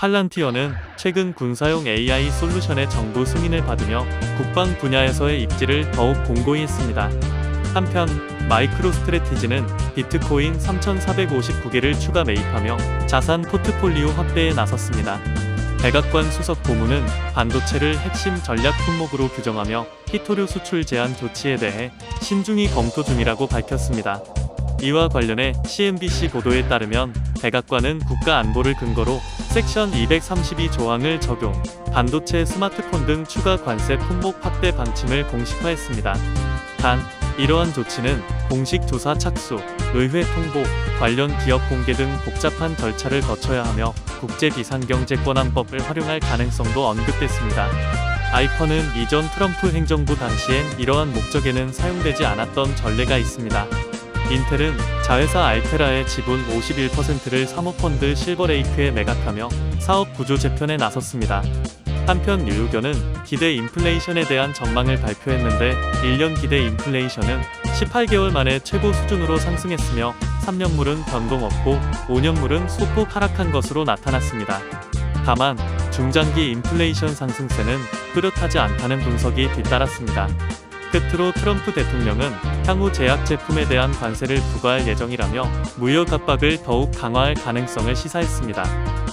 팔란티어는 최근 군사용 AI 솔루션의 정부 승인을 받으며 국방 분야에서의 입지를 더욱 공고히 했습니다. 한편 마이크로 스트레티지는 비트코인 3,459개를 추가 매입하며 자산 포트폴리오 확대에 나섰습니다. 백악관 수석 고문은 반도체를 핵심 전략 품목으로 규정하며 히토류 수출 제한 조치에 대해 신중히 검토 중이라고 밝혔습니다. 이와 관련해 CNBC 보도에 따르면 백악관은 국가 안보를 근거로 섹션 232 조항을 적용, 반도체 스마트폰 등 추가 관세 품목 확대 방침을 공식화했습니다. 단, 이러한 조치는 공식 조사 착수, 의회 통보, 관련 기업 공개 등 복잡한 절차를 거쳐야 하며 국제 비상경제권한법을 활용할 가능성도 언급됐습니다. 아이폰은 이전 트럼프 행정부 당시엔 이러한 목적에는 사용되지 않았던 전례가 있습니다. 인텔은 자회사 알테라의 지분 51%를 사모펀드 실버레이크에 매각하며 사업 구조 재편에 나섰습니다. 한편 뉴욕연은 기대 인플레이션에 대한 전망을 발표했는데 1년 기대 인플레이션은 18개월 만에 최고 수준으로 상승했으며 3년물은 변동 없고 5년물은 소폭 하락한 것으로 나타났습니다. 다만 중장기 인플레이션 상승세는 뚜렷하지 않다는 분석이 뒤따랐습니다. 끝으로 트럼프 대통령은 향후 제약 제품에 대한 관세를 부과할 예정이라며 무역 압박을 더욱 강화할 가능성을 시사했습니다.